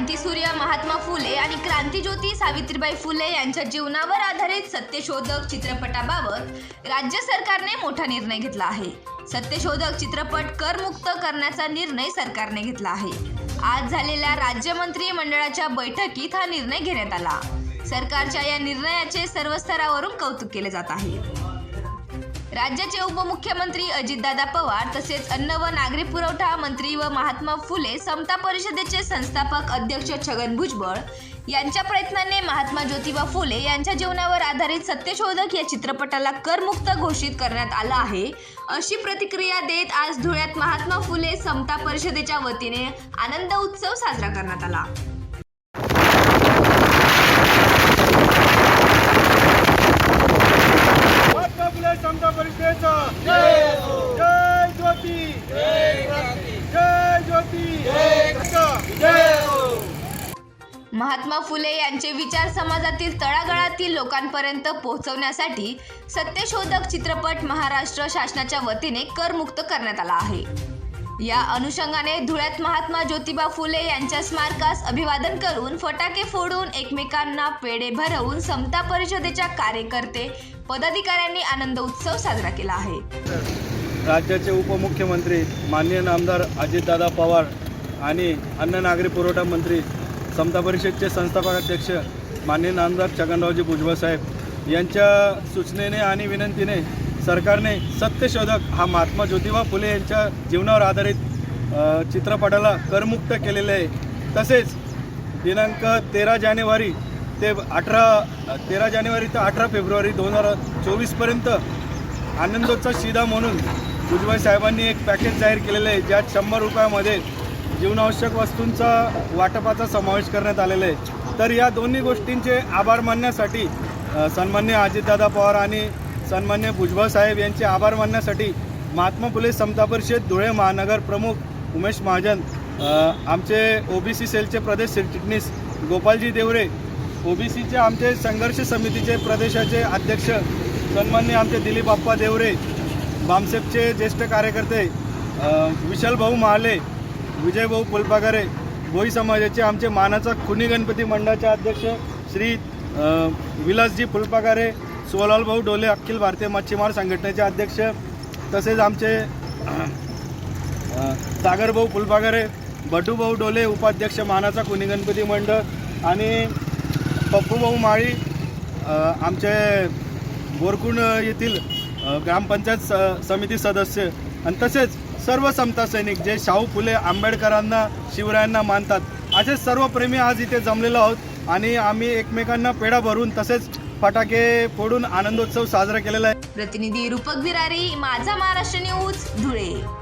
क्रांतीसूर्य महात्मा फुले आणि क्रांतीज्योती सावित्रीबाई फुले यांच्या जीवनावर आधारित सत्यशोधक चित्रपटाबाबत राज्य सरकारने मोठा निर्णय घेतला आहे. सत्यशोधक चित्रपट करमुक्त करण्याचा निर्णय सरकारने घेतला आहे. आज झालेल्या राज्य मंत्रिमंडळाच्या बैठकीत हा निर्णय घेण्यात आला. सरकारच्या या निर्णयाचे सर्व स्तरावरून कौतुक केले जात आहे. राज्याचे उपमुख्यमंत्री अजितदादा पवार तसेच अन्न व नागरी पुरवठा मंत्री व महात्मा फुले समता परिषदेचे संस्थापक अध्यक्ष छगन भुजबळ यांच्या प्रयत्नाने महात्मा ज्योतिबा फुले यांच्या जीवनावर आधारित सत्यशोधक या चित्रपटाला करमुक्त घोषित करण्यात आलं आहे. अशी प्रतिक्रिया देत आज धुळ्यात महात्मा फुले समता परिषदेच्या वतीने आनंद उत्सव साजरा करण्यात आला महात्मा फुले समता परिषदेचा जय ज्योती जय ज्योती महात्मा फुले यांचे विचार समाजातील तळागाळातील लोकांपर्यंत पोहोचवण्यासाठी सत्यशोधक चित्रपट महाराष्ट्र शासनाच्या वतीने करमुक्त करण्यात आला आहे. या अनुषंगाने धुळ्यात महात्मा ज्योतिबा फुले यांच्या स्मारकास अभिवादन करून फटाके फोडून एकमेकांना पेढे भरवून समता परिषदेच्या कार्यकर्ते पदाधिकाऱ्यांनी आनंद उत्सव साजरा केला आहे. राज्याचे उपमुख्यमंत्री माननीय नामदार अजितदादा पवार आणि अन्न नागरी पुरवठा मंत्री समता परिषदचे संस्थापक अध्यक्ष माननीय नामदार छगनरावजी भुजबळ साहेब यांच्या सूचनेने आणि विनंतीने सरकारने सत्यशोधक हा महात्मा ज्योतिबा फुले यांच्या जीवनावर आधारित चित्रपटाला करमुक्त केलेले आहे. तसेच दिनांक तेरा जानेवारी ते अठरा तेरा जानेवारी ते अठरा फेब्रुवारी दोन हजार चोवीसपर्यंत आनंदोत्सव शिदा म्हणून भुजबळ साहेबांनी एक पॅकेज जाहीर केलेलं आहे ज्यात शंभर रुपयामध्ये जीवनावश्यक वस्तूंचा वाटपाचा समावेश करण्यात आलेला आहे. तर या दोन्ही गोष्टींचे आभार मानण्यासाठी सन्मान्य अजितदादा पवार आणि सन्मान्य भुजबळ साहेब यांचे आभार मानण्यासाठी महात्मा फुले समता परिषद धुळे महानगर प्रमुख उमेश महाजन अ, आमचे ओबीसी सेलचे प्रदेश सरचिटणीस गोपालजी देवरे ओबीसीचे आमचे संघर्ष समितीचे प्रदेशाचे अध्यक्ष सन्मान्य आमचे दिलीप आप्पा देवरे बामसेपचे ज्येष्ठ कार्यकर्ते विशाल भाऊ महाले विजयभाऊ फुलपागारे भोई समाजाचे आमचे मानाचा खुनी गणपती मंडळाचे अध्यक्ष श्री विलासजी फुलपागारे सोलालभाऊ डोले अखिल भारतीय मच्छीमार संघटनेचे अध्यक्ष तसेच आमचे सागरभाऊ फुलपागारे बटूभाऊ डोले उपाध्यक्ष मानाचा खुनी गणपती मंडळ आणि पप्पूभाऊ माळी आमचे बोरकुंड येथील ग्रामपंचायत स समिती सदस्य आणि तसेच सर्व समता सैनिक जे शाहू फुले आंबेडकरांना शिवरायांना मानतात असे सर्व प्रेमी आज इथे जमलेलो आहोत आणि आम्ही एकमेकांना पेढा भरून तसेच फटाके फोडून आनंदोत्सव साजरा केलेला आहे. प्रतिनिधी रूपक बिरारी माझा महाराष्ट्र न्यूज धुळे.